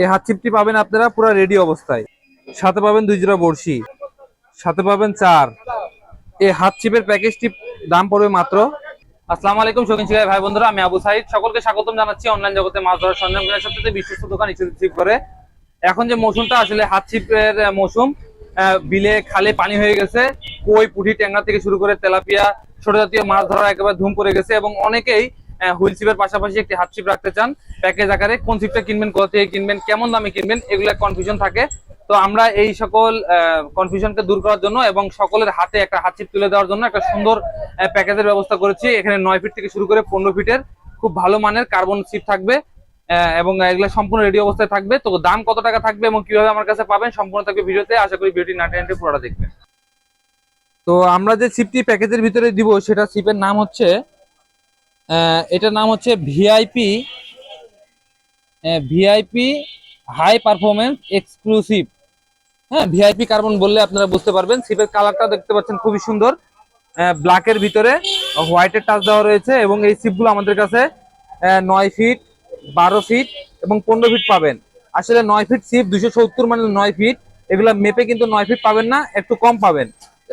এই হাত ছিপটি পাবেন আপনারা পুরো রেডি অবস্থায়। সাথে পাবেন দুই জোড়া বড়শি। সাথে পাবেন চার। এই হাত ছিপের প্যাকেজটি দাম পড়বে মাত্র। আসসালামু আলাইকুম, শৌখিন শিকারী ভাই বন্ধুরা, আমি আবু সাইদ। সকলকে স্বাগতম জানাচ্ছি অনলাইন জগতে মাছ ধরার সরঞ্জাম কেনার সবচেয়ে বিশ্বস্ত দোকান ইস্যু করে। এখন যে মৌসুমটা আসলে হাত ছিপের মৌসুম বিলে খালে পানি হয়ে গেছে, কই পুঁটি ট্যাংরা থেকে শুরু করে তেলাপিয়া ছোট জাতীয় মাছ ধরা একেবারে ধুম পড়ে গেছে এবং অনেকেই হুইল ছিপের পাশাপাশি একটি হাত ছিপ রাখতে চান। প্যাকেজ আকারে কোন ছিপটা কিনবেন, কোথা থেকে কিনবেন, কেমন দামে কিনবেন, এগুলা কনফিউশন থাকে। তো আমরা এই সকল কনফিউশনকে দূর করার জন্য এবং সকলের হাতে একটা হাত ছিপ তুলে দেওয়ার জন্য একটা সুন্দর প্যাকেজের ব্যবস্থা করেছি। এখানে নয় ফিট থেকে শুরু করে পনেরো ফিটের খুব ভালো মানের কার্বন ছিপ থাকবে এবং এগুলো সম্পূর্ণ রেডি অবস্থায় থাকবে। তো দাম কত টাকা থাকবে এবং কীভাবে আমার কাছে পাবেন সম্পূর্ণ থাকবে ভিডিওতে। আশা করি ভিডিওটি নাটে নাটে পুরোটা দেখবেন। তো আমরা যে ছিপটি প্যাকেজের ভিতরে দিব, সেটা ছিপের নাম হচ্ছে এটার নাম হচ্ছে VIP VIP high performance exclusive হ্যাঁ ভিআইপি কার্বন বললে আপনারা বুঝতে পারবেন। ছিপের কালারটা দেখতে পাচ্ছেন, খুবই সুন্দর। ব্ল্যাকের ভিতরে হোয়াইটের টাচ দেওয়া রয়েছে এবং এই ছিপগুলো আমাদের কাছে নয় ফিট বারো ফিট এবং পনেরো ফিট পাবেন। আসলে নয় ফিট ছিপ দুশো সত্তর মানে নয় ফিট এগুলো মেপে কিন্তু নয় ফিট পাবেন না, একটু কম পাবেন।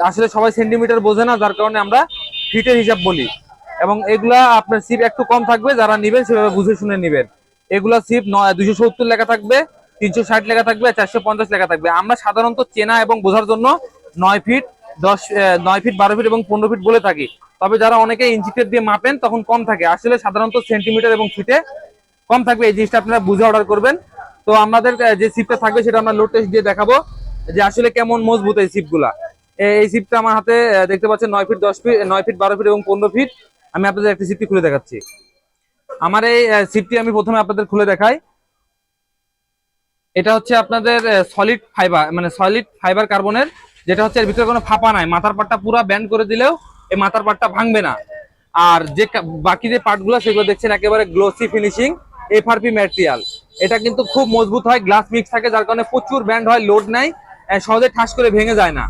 আসলে সবাই সেন্টিমিটার বোঝে না, যার কারণে আমরা ফিটের হিসাব বলি। এবং এগুলা আপনার সিপ একটু কম থাকবে, যারা নিবেন সেভাবে বুঝে শুনে নিবেন। এগুলা সিপ নয় দুশো সত্তর লেখা থাকবে, তিনশো ষাট লেখা থাকবে, চারশো পঞ্চাশ লেখা থাকবে। আমরা সাধারণত চেনা এবং বোঝার জন্য নয় ফিট, দশ নয় ফিট, বারো ফিট এবং পনেরো ফিট বলে থাকি। তবে যারা অনেকে ইঞ্চি টেপ দিয়ে মাপেন, তখন কম থাকে। আসলে সাধারণত সেন্টিমিটার এবং ফিটে কম থাকবে। এই জিনিসটা আপনারা বুঝে অর্ডার করবেন। তো আমাদের যে সিপটা থাকবে, সেটা আমরা লোড টেস্ট দিয়ে দেখাবো যে আসলে কেমন মজবুত এই সিপগুলা এই সিপটা আমার হাতে দেখতে পাচ্ছেন, নয় ফিট, দশ ফিট, নয় ফিট, বারো ফিট এবং পনেরো ফিট। আমি আপনাদের একটি সিপটি খুলে দেখাচ্ছি। আমার এই সিপটি আমি প্রথমে আপনাদের খুলে দেখাই। এটা হচ্ছে আপনাদের সলিড ফাইবার মানে সলিড ফাইবার কার্বনের যেটা হচ্ছে এর ভিতরে কোনো ফাঁপা নাই। মাথার পাটটা পুরো ব্যান্ড করে দিলেও এই মাথার পাটটা ভাঙবে না। আর যে বাকি যে পার্টগুলো সেগুলো দেখছেন একেবারে glossy finishing F FRP material এটা কিন্তু খুব মজবুত হয় গ্লাস মিক্স থাকে, যার কারণে প্রচুর ব্যান্ড হয় লোড নাই সহজে ঠাস করে ভেঙে যায় না।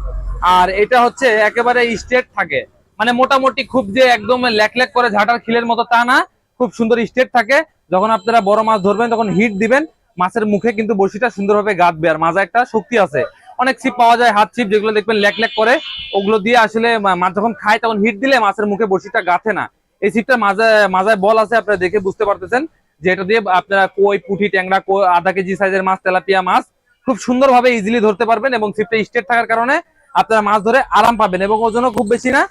আর এটা হচ্ছে একেবারে স্ট্রেট থাকে। মানে মোটামুটি খুব যে একদম ল্যাক ল্যাক করে ঝাঁটার খিলের মতো তা না, খুব সুন্দর স্টেট থাকে। যখন আপনারা বড় মাছ ধরবেন, তখন হিট দিবেন, মাছের মুখে কিন্তু বড়শিটা সুন্দরভাবে গাঁথবে আর মাঝে একটা শক্তি আছে। অনেক ছিপ পাওয়া যায়, হাত ছিপ যেগুলো দেখবেন ল্যাক ল্যাক করে, ওগুলো দিয়ে আসলে মাছ যখন খায়, তখন হিট দিলে মাছের মুখে বড়শিটা গাঁথে না। এই ছিপটা মাঝে, মাঝায় বল আছে, আপনারা দেখে বুঝতে পারতেছেন। যে এটা দিয়ে আপনারা কই, পুঁটি, ট্যাংরা আধা কেজি সাইজের মাছ, তেলাপিয়া মাছ, খুব সুন্দরভাবে ইজিলি ধরতে পারবেন এবং ছিপটা স্টেট থাকার কারণে আপনারা মাছ ধরে আরাম পাবেন এবং ওজনও খুব বেশি না।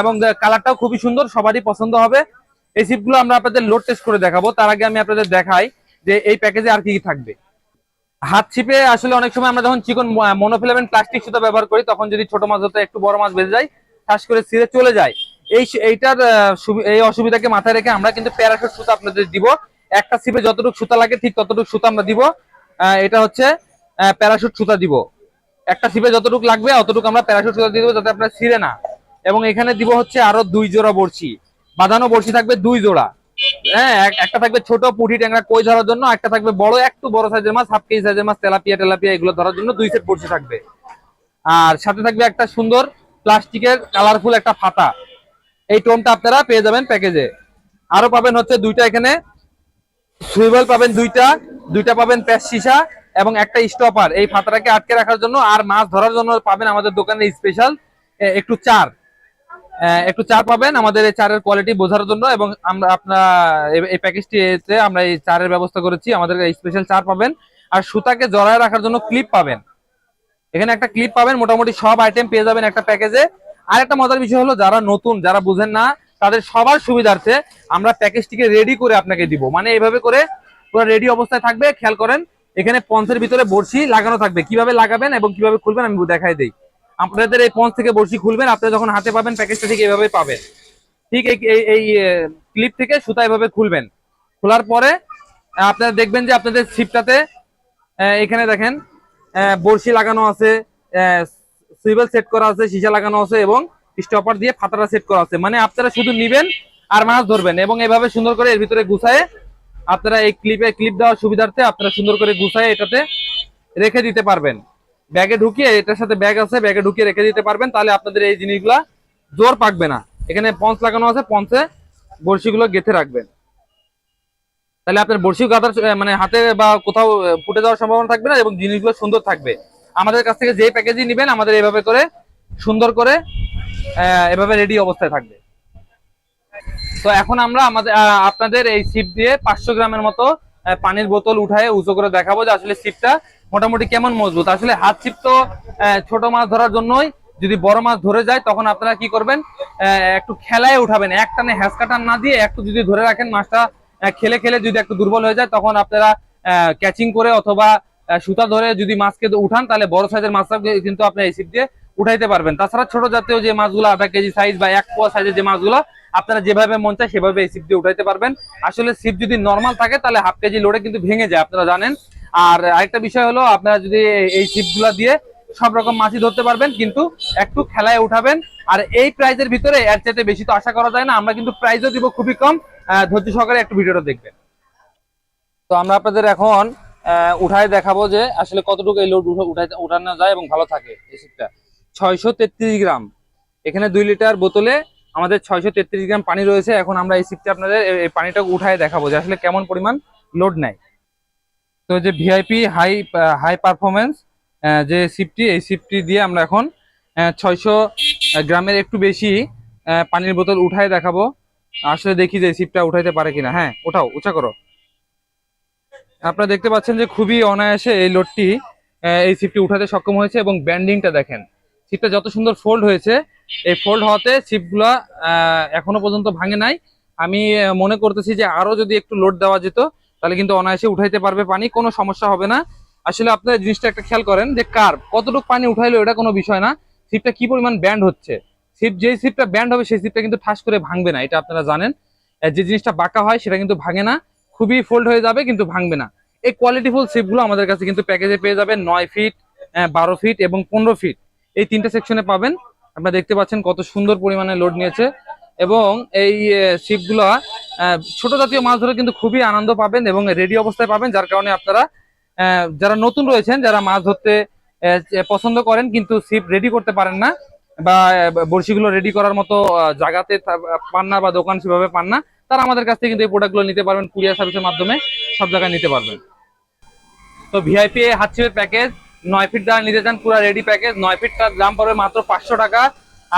এবং কালারটাও খুবই সুন্দর, সবারই পছন্দ হবে। এই ছিপগুলো আমরা আপনাদের লোড টেস্ট করে দেখাবো। তার আগে আমি আপনাদের দেখাই যে এই প্যাকেজে আর কি কি থাকবে। হাত ছিপে আসলে অনেক সময় আমরা যখন চিকন মনোফিলামেন্ট প্লাস্টিক সুতা ব্যবহার করি, তখন যদি ছোট মাছ হতে, একটু বড় মাছ বেঁধে যায়, ঠাস করে ছিঁড়ে চলে যায়। এই এইটার এই অসুবিধাকে মাথায় রেখে আমরা কিন্তু প্যারাশুট সুতা আপনাদের দিব। একটা ছিপে যতটুকু সুতা লাগে, ঠিক ততটুকু সুতা আমরা দিব। এটা হচ্ছে প্যারাশুট সুতা দিব। একটা ছিপে যতটুকু লাগবে, অতটুকু আমরা প্যারাশুট সুতা দিয়ে দেবো যাতে আপনার ছিঁড়ে না এবং এখানে দিব হচ্ছে আরও দুই জোড়া বড়শি। বাঁধানো বড়শি থাকবে দুই জোড়া। হ্যাঁ এক- একটা থাকবে ছোট পুঁটি ট্যাংরা কই ধরার জন্য, একটা থাকবে বড়, একটু বড় সাইজের মাছ, হাফ কেজি সাইজের মাছ, তেলাপিয়া টেলাপিয়া এগুলো ধরার জন্য দুই সেট বড়শি থাকবে। আর সাথে থাকবে একটা সুন্দর প্লাস্টিকের কালারফুল একটা ফাতা। এই টোমটা আপনারা পেয়ে যাবেন প্যাকেজে। আরও পাবেন হচ্ছে দুইটা এখানে। সুইবেল পাবেন দুইটা দুইটা পাবেন প্যাস সীসা এবং একটা স্টপার। এই ফাতাটাকে আটকে রাখার জন্য আর মাছ ধরার জন্য পাবেন আমাদের দোকানে স্পেশাল একটু চার। একটু চার পাবেন আমাদের এই চারের কোয়ালিটি বোঝার জন্য এবং আমরা আপনার এই- প্যাকেজটিতে আমরা এই চারের ব্যবস্থা করেছি, আমাদের স্পেশাল চার পাবেন। আর সুতাকে জড়ায় রাখার জন্য ক্লিপ পাবেন। এখানে একটা ক্লিপ পাবেন, মোটামুটি সব আইটেম পেয়ে যাবেন একটা প্যাকেজে আর একটা মজার বিষয় হলো, যারা নতুন, যারা বুঝেন না, তাদের সবার সুবিধার্থে আমরা প্যাকেজটিকে রেডি করে আপনাকে দিব। মানে এইভাবে করে পুরো রেডি অবস্থায় থাকবে, খেয়াল করেন, এখানে পঞ্চের ভিতরে বড়শি লাগানো থাকবে। কীভাবে লাগাবেন এবং কীভাবে খুলবেন আমি দেখাই দেই। আপনাদের এই পঞ্চ থেকে বড়শি খুলবেন, আপনারা যখন হাতে পাবেন প্যাকেজটা ঠিক এইভাবে পাবেন। ঠিক এই ক্লিপ থেকে সুতা এভাবে খুলবেন। খোলার পরে, আপনারা দেখবেন যে আপনাদের ছিপটাতে এখানে দেখেন বড়শি লাগানো আছে সুইবেল সেট করা আছে, সীসা লাগানো আছে এবং স্টপার দিয়ে ফাতাটা সেট করা আছে। মানে আপনারা শুধু নিবেন আর মাছ ধরবেন এবং এভাবে সুন্দর করে এর ভিতরে গুছায়ে আপনারা এই ক্লিপে ক্লিপ দেওয়ার সুবিধার্থে আপনারা সুন্দর করে গুছায়ে এটাতে রেখে দিতে পারবেন। ব্যাগে ঢুকিয়ে, এটার সাথে ব্যাগ আছে, ব্যাগে ঢুকিয়ে রেখে দিতে পারবেন, তাহলে আপনাদের এই জিনিসগুলা জোর পাকবে না। এখানে পঞ্চ লাগানো আছে পঞ্চে বড়শিগুলো গেঁথে রাখবেন। তাহলে আপনার বড়শি গাদার মানে হাতে বা কোথাও ফুটে যাওয়ার সম্ভাবনা থাকবে না এবং জিনিসগুলো সুন্দর থাকবে। আমাদের কাছ থেকে যে প্যাকেজই নেবেন, আমাদের এভাবে করে সুন্দর করে এভাবে রেডি অবস্থায় থাকবে। তো এখন আমরা আমাদের আপনাদের এই সিপ দিয়ে পাঁচশো গ্রামের মতো পানির বোতল উঠায় উঁচু করে দেখাবো যে আসলে সিপটা মোটামুটি কেমন মজবুত? আসলে হাত ছিপ তো ছোট মাছ ধরার জন্যই যদি বড় মাছ ধরে যায়, তখন আপনারা কি করবেন? একটু খেলায় উঠাবেন, এক টানে হ্যাসকাটান না দিয়ে একটু যদি ধরে রাখেন মাছটা খেলে খেলে যদি একটু দুর্বল হয়ে যায়, তখন আপনারা ক্যাচিং করে অথবা সুতা ধরে যদি মাছকে উঠান, তাহলে বড় সাইজের মাছটা কিন্তু আপনি এই ছিপ দিয়ে উঠাইতে পারবেন। তাছাড়া ছোট জাতীয় যে মাছগুলো আধা কেজি সাইজ বা এক পোয়া সাইজের যে মাছগুলো, আপনারা যেভাবে মন চায় সেভাবে এই ছিপ দিয়ে উঠাইতে পারবেন। আসলে ছিপ যদি নর্মাল থাকে, তাহলে হাফ কেজি লোডে কিন্তু ভেঙে যায়, আপনারা জানেন। আর আরেকটা বিষয় হলো, আপনারা যদি এই সিপগুলো দিয়ে সব রকম মাছই ধরতে পারবেন, কিন্তু একটু খেলায় উঠাবেন। আর এই প্রাইজের ভিতরে এর চাইতে বেশি তো আশা করা যায় না, আমরা কিন্তু প্রাইজও দিব খুবই কম। ধৈর্য সহকারে একটু ভিডিওটা দেখবেন। তো আমরা আপনাদের এখন উঠায় দেখাবো যে আসলে কতটুকু এই লোড উঠাই উঠানো যায় এবং ভালো থাকে এই সিপটা ছয়শো তেত্রিশ গ্রাম। এখানে দুই লিটার বোতলে আমাদের ছয়শো তেত্রিশ গ্রাম পানি রয়েছে। এখন আমরা এই সিপটা আপনাদের এই পানিটা উঠায় দেখাবো যে আসলে কেমন পরিমাণ লোড নেয়। তো যে ভিআইপি হাই হাই পারফরমেন্স যে সিপটি এই সিপটি দিয়ে আমরা এখন ছয়শো গ্রামের একটু বেশি পানির বোতল উঠায় দেখাবো। আসলে দেখি যে সিপটা উঠাইতে পারে কিনা। হ্যাঁ ওঠাও উঁচা করো। আপনারা দেখতে পাচ্ছেন যে খুবই অনায়াসে এই লোডটি এই সিপটি উঠাতে সক্ষম হয়েছে এবং ব্যান্ডিংটা দেখেন। সিপটা যত সুন্দর ফোল্ড হয়েছে, এই ফোল্ড হওয়াতে সিপগুলা এখনও পর্যন্ত ভাঙে নাই। আমি মনে করতেছি যে আরও যদি একটু লোড দেওয়া যেত তাহলে কিন্তু অনায়াসে উঠাইতে পারবে পানি, কোনো সমস্যা হবে না। আসলে আপনার জিনিসটা একটা খেয়াল করেন যে কার কতটুকু পানি উঠাইলো এটা কোনো বিষয় না। সিপটা কি পরিমাণ ব্যান্ড হচ্ছে? সিপ যেই সিপটা ব্যান্ড হবে সেই সিপটা কিন্তু ঠাস করে ভাঙবে না, এটা আপনারা জানেন। যে জিনিসটা বাঁকা হয় সেটা কিন্তু ভাঙে না, খুবই ফোল্ড হয়ে যাবে কিন্তু ভাঙবে না। এই কোয়ালিটিফুল সিপগুলো আমাদের কাছে কিন্তু প্যাকেজে পেয়ে যাবেন নয় ফিট বারো ফিট এবং পনেরো ফিট এই তিনটা সেকশনে পাবেন। আপনারা দেখতে পাচ্ছেন কত সুন্দর পরিমাণে লোড নিয়েছে। এবং এই শিপগুলো ছোট জাতীয় মাছ ধরে কিন্তু খুবই আনন্দ পাবেন এবং রেডি অবস্থায় পাবেন, যার কারণে আপনারা যারা নতুন রয়েছেন, যারা মাছ ধরতে পছন্দ করেন, কিন্তু সিপ রেডি করতে পারেন না বা বড়শিগুলো রেডি করার মতো জায়গাতে পান না বা দোকান সেভাবে পান না, তারা আমাদের কাছ থেকে কিন্তু এই প্রোডাক্টগুলো নিতে পারবেন কুরিয়ার সার্ভিসের মাধ্যমে সব জায়গায় নিতে পারবেন। তো ভিআইপি হাত ছিপের প্যাকেজ নয় ফিট দ্বারা নিতে চান, পুরো রেডি প্যাকেজ নয় ফিটটার দাম পড়বে মাত্র পাঁচশো টাকা।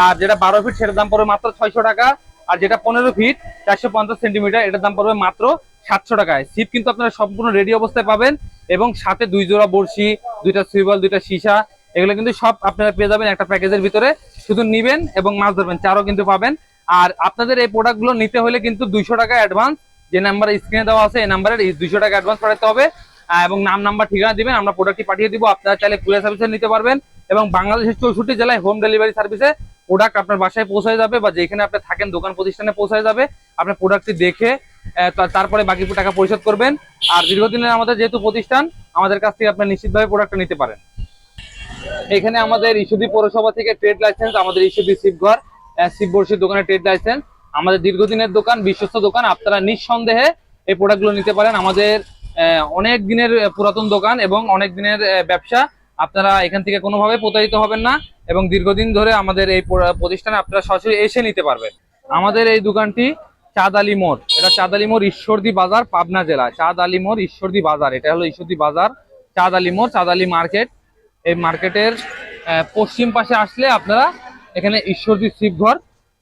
আর যেটা বারো ফিট সেটার দাম পড়বে মাত্র ছয়শো টাকা। আর যেটা পনেরো ফিট চারশো পঞ্চাশ সেন্টিমিটার এটার দাম পড়বে মাত্র সাতশো টাকায়। সিপ কিন্তু আপনারা সম্পূর্ণ রেডি অবস্থায় পাবেন এবং সাথে দুই জোড়া বড়শি, দুইটা সুইবল দুইটা সীসা, এগুলো কিন্তু সব আপনারা পেয়ে যাবেন একটা প্যাকেজের ভিতরে। শুধু নিবেন এবং মাছ ধরবেন, চারও কিন্তু পাবেন। আর আপনাদের এই প্রোডাক্টগুলো নিতে হলে কিন্তু দুইশো টাকা অ্যাডভান্স যে নাম্বার স্ক্রিনে দেওয়া আছে, এই নাম্বারে দুইশো টাকা অ্যাডভান্স পাঠাতে হবে। এবং নাম নাম্বার ঠিকানা দিবেন, আমরা প্রোডাক্টটি পাঠিয়ে দিব, আপনারা চাইলে কুরিয়ার সার্ভিসে নিতে পারবেন। এবং বাংলাদেশের চৌষট্টি জেলায় হোম ডেলিভারি সার্ভিসে প্রোডাক্ট আপনার বাসায় পৌঁছায় যাবে বা যেখানে আপনি থাকেন, দোকান প্রতিষ্ঠানে পৌঁছায় যাবে আপনার প্রোডাক্টটি দেখে তারপরে বাকি টাকা পরিশোধ করবেন। আর দীর্ঘদিনের আমাদের যেহেতু প্রতিষ্ঠান, আমাদের কাছ থেকে আপনি নিশ্চিতভাবে প্রোডাক্টটা নিতে পারেন। এখানে আমাদের ইস্যুদি পৌরসভা থেকে ট্রেড লাইসেন্স আমাদের ইস্যুদি শিবঘর শিববর্ষির দোকানে ট্রেড লাইসেন্স আমাদের দীর্ঘদিনের দোকান, বিশ্বস্ত দোকান, আপনারা নিঃসন্দেহে এই প্রোডাক্টগুলো নিতে পারেন। আমাদের অনেক দিনের পুরাতন দোকান এবং অনেক দিনের ব্যবসা আপনারা এখান থেকে কোনোভাবে প্রতারিত হবেন না এবং দীর্ঘদিন ধরে আমাদের এই প্রতিষ্ঠানে আপনারা সরাসরি এসে নিতে পারবেন। আমাদের এই দোকানটি চাঁদ আলী মোড়। এটা চাঁদ আলী মোড় ঈশ্বরদী বাজার, পাবনা জেলা। চাঁদ আলী মোড় ঈশ্বরদী বাজার। এটা হলো ঈশ্বরদী বাজার, চাঁদ আলী মোড়, চাঁদ আলী মার্কেট। এই মার্কেটের পশ্চিম পাশে আসলে আপনারা এখানে ঈশ্বরদী শিবঘর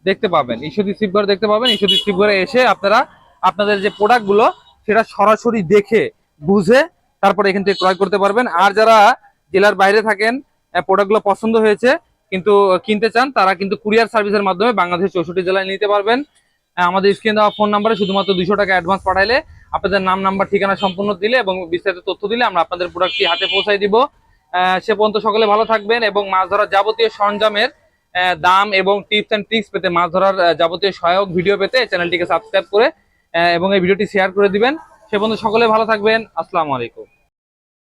দেখতে পাবেন। ঈশ্বরদী শিবঘর দেখতে পাবেন। ঈশ্বরদী শিবঘরে এসে আপনারা আপনাদের যে প্রোডাক্টগুলো সেটা সরাসরি দেখে, বুঝে তারপরে এখান থেকে ক্রয় করতে পারবেন। আর যারা জেলার বাইরে থাকেন প্রোডাক্টগুলো পছন্দ হয়েছে, কিন্তু কিনতে চান, তারা কিন্তু কুরিয়ার সার্ভিসের মাধ্যমে বাংলাদেশের চৌষট্টি জেলায় নিতে পারবেন। আমাদের স্ক্রিন দেওয়া ফোন নাম্বারে শুধুমাত্র দুশো টাকা অ্যাডভান্স পাঠাইলে আপনাদের নাম নাম্বার ঠিকানা সম্পূর্ণ দিলে এবং বিস্তারিত তথ্য দিলে আমরা আপনাদের প্রোডাক্টটি হাতে পৌঁছাই দিব। সে পর্যন্ত সকলে ভালো থাকবেন এবং মাছ ধরার যাবতীয় সরঞ্জামের দাম এবং টিপস অ্যান্ড ট্রিক্স পেতে মাছ ধরার যাবতীয় সহায়ক ভিডিও পেতে চ্যানেলটিকে সাবস্ক্রাইব করে এবং এই ভিডিওটি শেয়ার করে দিবেন। সে পর্যন্ত সকলে ভালো থাকবেন। আসসালামু আলাইকুম।